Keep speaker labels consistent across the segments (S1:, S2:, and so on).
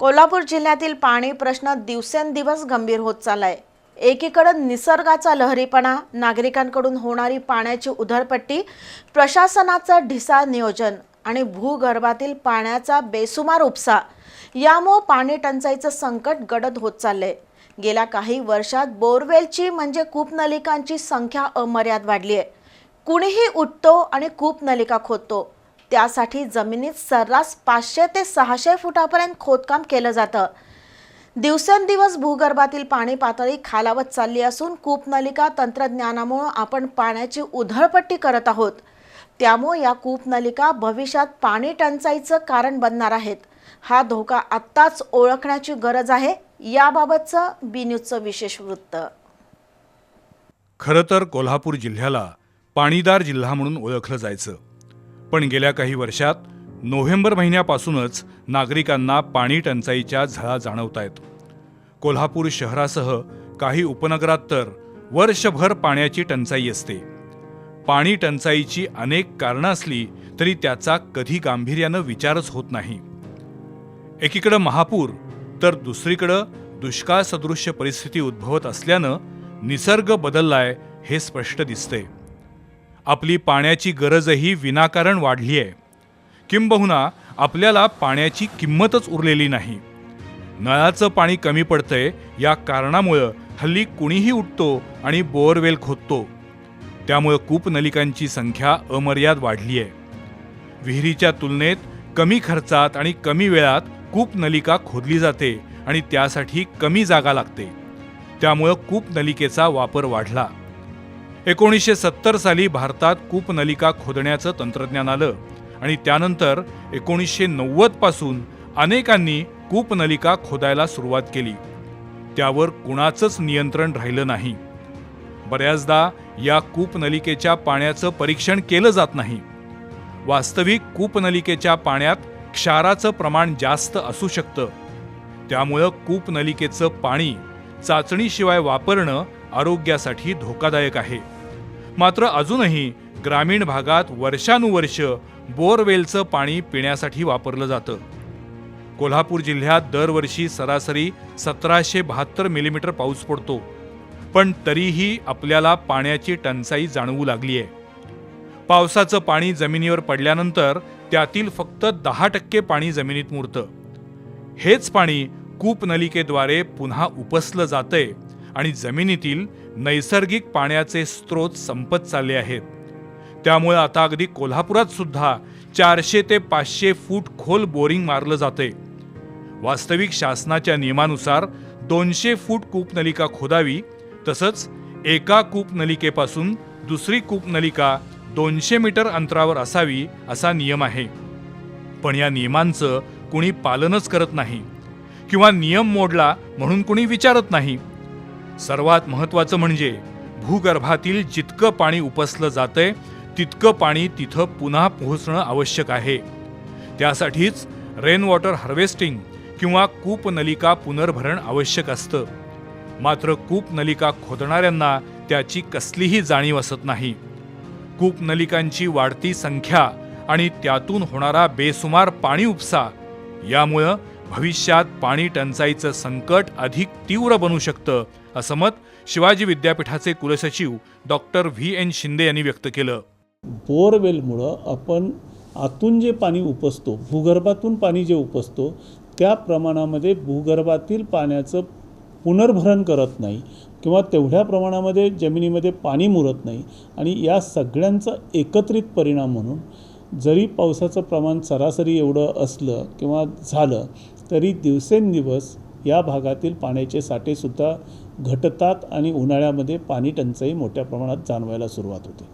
S1: कोल्हापूर जिल्ह्यातील पाणी प्रश्न दिवसेंदिवस गंभीर होत चाललाय. एकीकडं निसर्गाचा लहरीपणा नागरिकांकडून होणारी पाण्याची उधळपट्टी प्रशासनाचं ढिसाळ नियोजन आणि भूगर्भातील पाण्याचा बेसुमार उपसा यामुळं पाणी टंचाईचं संकट गडद होत चाललंय. गेल्या काही वर्षात बोरवेलची म्हणजे कूपनलिकांची संख्या अमर्याद वाढली आहे कुणीही उठतो आणि कूपनलिका खोदतो. त्यासाठी जमिनीत सर्रास पाचशे ते सहाशे फुटापर्यंत खोदकाम केलं जातं. दिवसेंदिवस भूगर्भातील पाणी पातळी खालावत चालली असून कूपनलिका तंत्रज्ञानामुळं आपण पाण्याची उधळपट्टी करत आहोत. त्यामुळे या कूपनलिका भविष्यात पाणी टंचाईचं कारण बनणार आहेत. हा धोका आत्ताच ओळखण्याची गरज आहे. याबाबतचं बी न्यूजचं विशेष वृत्त.
S2: खरं तर कोल्हापूर जिल्ह्याला पाणीदार जिल्हा म्हणून ओळखलं जायचं. पण गेल्या काही वर्षात नोव्हेंबर महिन्यापासूनच नागरिकांना पाणी टंचाईच्या झळा जाणवत आहेत कोल्हापूर शहरासह काही उपनगरात तर वर्षभर पाण्याची टंचाई असते. पाणी टंचाईची अनेक कारणं असली तरी त्याचा कधी गांभीर्यानं विचारच होत नाही. एकीकडं महापूर तर दुसरीकडं दुष्काळ सदृश्य परिस्थिती उद्भवत असल्यानं निसर्ग बदललाय हे स्पष्ट दिसते आपली पाण्याची गरजही विनाकारण वाढली आहे. किंबहुना आपल्याला पाण्याची किंमतच उरलेली नाही. नळाचं पाणी कमी पडतंय या कारणामुळं हल्ली कुणीही उठतो आणि बोअरवेल खोदतो. त्यामुळं कूपनलिकांची संख्या अमर्याद वाढली आहे. विहिरीच्या तुलनेत कमी खर्चात आणि कमी वेळात कूपनलिका खोदली जाते आणि त्यासाठी कमी जागा लागते. त्यामुळं कूपनलिकेचा वापर वाढला. एकोणीसशे सत्तर साली भारतात कूपनलिका खोदण्याचं तंत्रज्ञान आलं आणि त्यानंतर एकोणीसशे नव्वदपासून अनेकांनी कूपनलिका खोदायला सुरुवात केली. त्यावर कुणाचंच नियंत्रण राहिलं नाही. बऱ्याचदा या कूपनलिकेच्या पाण्याचं परीक्षण केलं जात नाही. वास्तविक कूपनलिकेच्या पाण्यात क्षाराचं प्रमाण जास्त असू शकतं. त्यामुळं कूपनलिकेचं पाणी चाचणीशिवाय वापरणं आरोग्यासाठी धोकादायक आहे. मात्र अजूनही ग्रामीण भागात वर्षानुवर्ष बोरवेलचं पाणी पिण्यासाठी वापरलं जातं. कोल्हापूर जिल्ह्यात दरवर्षी सरासरी सतराशे बहात्तर मिलीमीटर पाऊस पडतो. पण तरीही आपल्याला पाण्याची टंचाई जाणवू लागली आहे पावसाचं पाणी जमिनीवर पडल्यानंतर त्यातील फक्त दहा टक्के पाणी जमिनीत मुरतं. हेच पाणी कूपनलिकेद्वारे पुन्हा उपसलं जातंय. आणि जमिनीतील नैसर्गिक पाण्याचे स्रोत संपत चालले आहेत. त्यामुळे आता अगदी कोल्हापुरात सुद्धा चारशे ते पाचशे फूट खोल बोरिंग मारलं जाते वास्तविक शासनाच्या नियमानुसार दोनशे फूट कूपनलिका खोदावी तसंच एका कूपनलिकेपासून दुसरी कूपनलिका दोनशे मीटर अंतरावर असावी असा नियम आहे. पण या नियमांचं कुणी पालनच करत नाही किंवा नियम मोडला म्हणून कुणी विचारत नाही. सर्वात महत्वाचं म्हणजे भूगर्भातील जितकं पाणी उपसलं जातंय तितकं पाणी तिथं पुन्हा पोहोचणं आवश्यक आहे. त्यासाठीच रेन वॉटर हार्वेस्टिंग किंवा कूपनलिका पुनर्भरण आवश्यक असतं. मात्र कूपनलिका खोदणाऱ्यांना त्याची कसलीही जाणीव असत नाही. कूपनलिकांची वाढती संख्या आणि त्यातून होणारा बेसुमार पाणी उपसा यामुळं भविष्यात पाणी टंचाईचं संकट अधिक तीव्र बनू शकतं असं मत शिवाजी विद्यापीठाचे कुलसचिव डॉक्टर व्ही एन शिंदे यांनी व्यक्त केलं.
S3: बोरवेलमुळं आपण आतून जे पाणी उपसतो भूगर्भातून पाणी जे उपसतो त्या प्रमाणामध्ये भूगर्भातील पाण्याचं पुनर्भरण करत नाही किंवा तेवढ्या प्रमाणामध्ये जमिनीमध्ये पाणी मुरत नाही आणि या सगळ्यांचा एकत्रित परिणाम म्हणून जरी पावसाचं प्रमाण सरासरी एवढं असलं किंवा झालं तरी दिवसेंदिवस या भागातील पाण्याचे साठेसुद्धा घटतात आणि उन्हाळ्यामध्ये पाणी टंचाई मोठ्या प्रमाणात जाणवायला सुरुवात होते.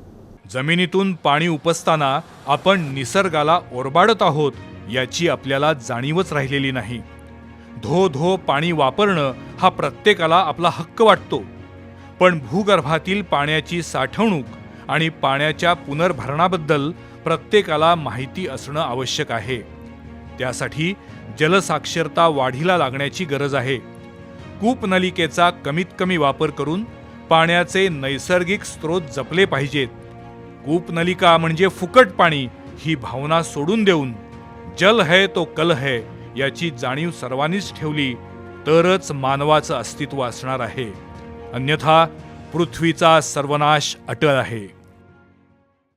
S2: जमिनीतून पाणी उपसताना आपण निसर्गाला ओरबाडत आहोत याची आपल्याला जाणीवच राहिलेली नाही. धो धो पाणी वापरणं हा प्रत्येकाला आपला हक्क वाटतो. पण भूगर्भातील पाण्याची साठवणूक आणि पाण्याच्या पुनर्भरणाबद्दल प्रत्येकाला माहिती असणं आवश्यक आहे. त्यासाठी जलसाक्षरता वाढीला लागण्याची गरज आहे. कूपनलिकेचा कमीत कमी वापर करून पाण्याचे नैसर्गिक स्रोत जपले पाहिजेत. कूपनलिका म्हणजे फुकट पाणी ही भावना सोडून देऊन जल है तो कल है याची जाणीव सर्वांनीच ठेवली तरच मानवाचं अस्तित्व असणार आहे. अन्यथा पृथ्वीचा सर्वनाश अटळ आहे.